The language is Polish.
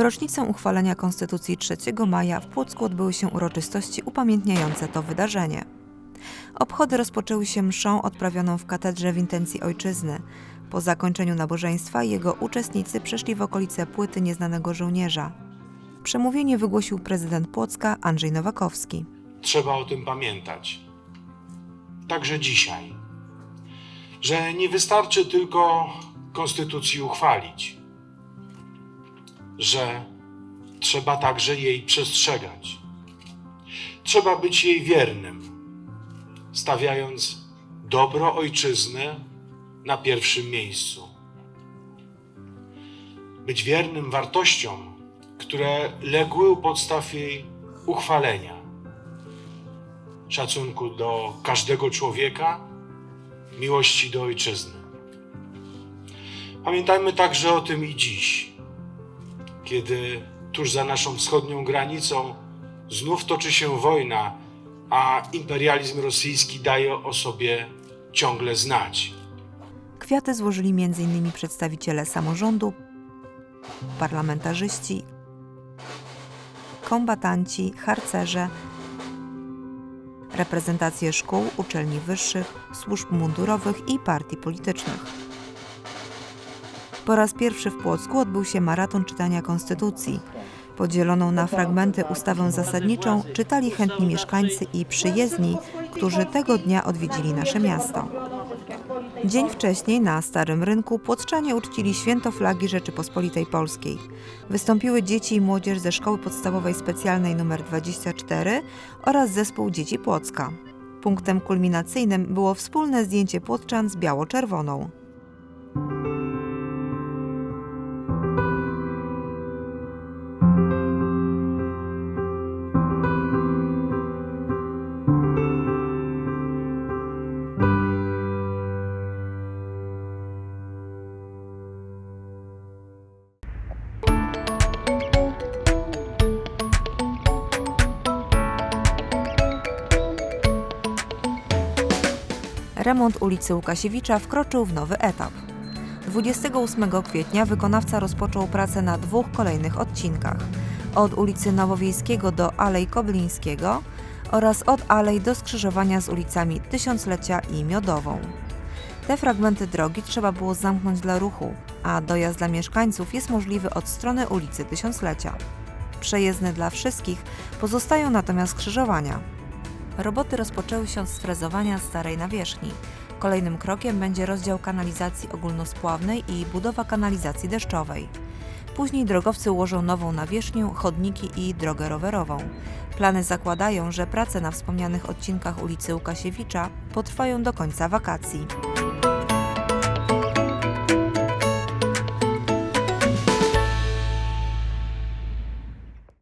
W rocznicę uchwalenia Konstytucji 3 maja w Płocku odbyły się uroczystości upamiętniające to wydarzenie. Obchody rozpoczęły się mszą odprawioną w katedrze w intencji ojczyzny. Po zakończeniu nabożeństwa jego uczestnicy przeszli w okolice płyty nieznanego żołnierza. Przemówienie wygłosił prezydent Płocka Andrzej Nowakowski. Trzeba o tym pamiętać. Także dzisiaj. Że nie wystarczy tylko konstytucji uchwalić. Że trzeba także jej przestrzegać. Trzeba być jej wiernym, stawiając dobro ojczyzny na pierwszym miejscu. Być wiernym wartościom, które legły u podstaw jej uchwalenia szacunku do każdego człowieka, miłości do ojczyzny. Pamiętajmy także o tym i dziś, kiedy tuż za naszą wschodnią granicą znów toczy się wojna, a imperializm rosyjski daje o sobie ciągle znać. Kwiaty złożyli m.in. przedstawiciele samorządu, parlamentarzyści, kombatanci, harcerze, reprezentacje szkół, uczelni wyższych, służb mundurowych i partii politycznych. Po raz pierwszy w Płocku odbył się maraton czytania Konstytucji. Podzieloną na fragmenty ustawę zasadniczą czytali chętni mieszkańcy i przyjezdni, którzy tego dnia odwiedzili nasze miasto. Dzień wcześniej na Starym Rynku Płoczczanie uczcili święto flagi Rzeczypospolitej Polskiej. Wystąpiły dzieci i młodzież ze Szkoły Podstawowej Specjalnej nr 24 oraz zespół Dzieci Płocka. Punktem kulminacyjnym było wspólne zdjęcie Płotczan z biało-czerwoną. Remont ulicy Łukasiewicza wkroczył w nowy etap. 28 kwietnia wykonawca rozpoczął pracę na dwóch kolejnych odcinkach. Od ulicy Nowowiejskiego do Alei Koblińskiego oraz od Alei do skrzyżowania z ulicami Tysiąclecia i Miodową. Te fragmenty drogi trzeba było zamknąć dla ruchu, a dojazd dla mieszkańców jest możliwy od strony ulicy Tysiąclecia. Przejezdne dla wszystkich pozostają natomiast skrzyżowania. Roboty rozpoczęły się z frezowania starej nawierzchni. Kolejnym krokiem będzie rozdział kanalizacji ogólnospławnej i budowa kanalizacji deszczowej. Później drogowcy ułożą nową nawierzchnię, chodniki i drogę rowerową. Plany zakładają, że prace na wspomnianych odcinkach ulicy Łukasiewicza potrwają do końca wakacji.